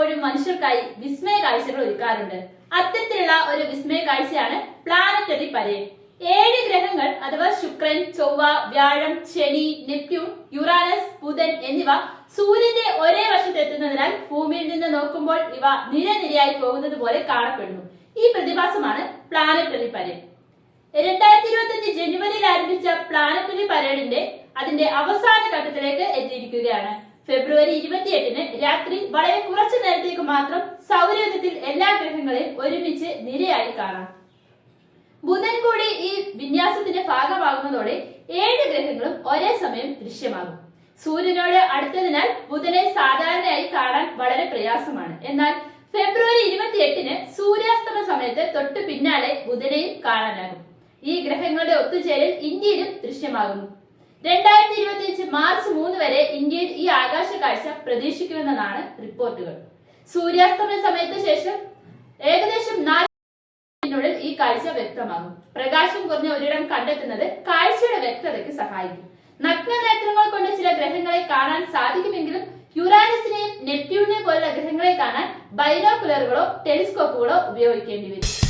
പലപ്പോഴും മനുഷ്യർക്കായി വിസ്മയ കാഴ്ചകൾ ഒരുക്കാറുണ്ട്. അത്തരത്തിലുള്ള ഒരു വിസ്മയ കാഴ്ചയാണ് പ്ലാനറ്ററി പരേ. ഏഴ് ഗ്രഹങ്ങൾ അഥവാ ശുക്രൻ ചൊവ്വ വ്യാഴം ശനി നെപ്റ്റ്യൂൺ യുറാനസ് ബുധൻ എന്നിവ സൂര്യന്റെ ഒരേ വശത്തെത്തുന്നതിനാൽ ഭൂമിയിൽ നിന്ന് നോക്കുമ്പോൾ ഇവ നിരനിരയായി പോകുന്നത് പോലെ കാണപ്പെടുന്നു. ഈ പ്രതിഭാസമാണ് പ്ലാനറ്ററി പരേഡ് രണ്ടായിരത്തി ഇരുപത്തി ജനുവരിയിൽ ആരംഭിച്ച പ്ലാനറ്ററി പരേഡിന്റെ അതിന്റെ അവസാന ഘട്ടത്തിലേക്ക് എത്തിയിരിക്കുകയാണ്. ഫെബ്രുവരി ഇരുപത്തിയെട്ടിന് രാത്രി വളരെ കുറച്ചു നേരത്തേക്ക് മാത്രം സൗരയൂഥത്തിൽ എല്ലാ ഗ്രഹങ്ങളെയും ഒരുമിച്ച് നിരയായി കാണാം. ബുധൻ കൂടി ഈ വിന്യാസത്തിന്റെ ഭാഗമാകുന്നതോടെ ഏഴ് ഗ്രഹങ്ങളും ഒരേ സമയം ദൃശ്യമാകും. സൂര്യനോട് അടുത്തതിനാൽ ബുധനെ സാധാരണയായി കാണാൻ വളരെ പ്രയാസമാണ്. എന്നാൽ ഫെബ്രുവരി ഇരുപത്തിയെട്ടിന് സൂര്യാസ്തമ സമയത്ത് തൊട്ടു പിന്നാലെ ബുധനെയും കാണാനാകും. ഈ ഗ്രഹങ്ങളുടെ ഒത്തുചേരൽ ഇന്ത്യയിലും ദൃശ്യമാകുന്നു രണ്ടായിരത്തി മാർച്ച് മൂന്ന് വരെ ഇന്ത്യയിൽ ഈ ആകാശ കാഴ്ച പ്രതീക്ഷിക്കുമെന്നതാണ് റിപ്പോർട്ടുകൾ. സൂര്യാസ്തമന സമയത്ത് ശേഷം ഏകദേശം നാല് ിനുള്ളിൽ ഈ കാഴ്ച വ്യക്തമാകും. പ്രകാശം കുറഞ്ഞ ഒരിടം കണ്ടെത്തുന്നത് കാഴ്ചയുടെ വ്യക്തതയ്ക്ക് സഹായിക്കും. നഗ്ന നേത്രങ്ങൾ കൊണ്ട് ചില ഗ്രഹങ്ങളെ കാണാൻ സാധിക്കുമെങ്കിലും യുറാനസിനെയും നെപ്റ്റ്യൂണിനെ പോലുള്ള ഗ്രഹങ്ങളെ കാണാൻ ബൈനോക്കുലറുകളോ ടെലിസ്കോപ്പുകളോ ഉപയോഗിക്കേണ്ടി വരും.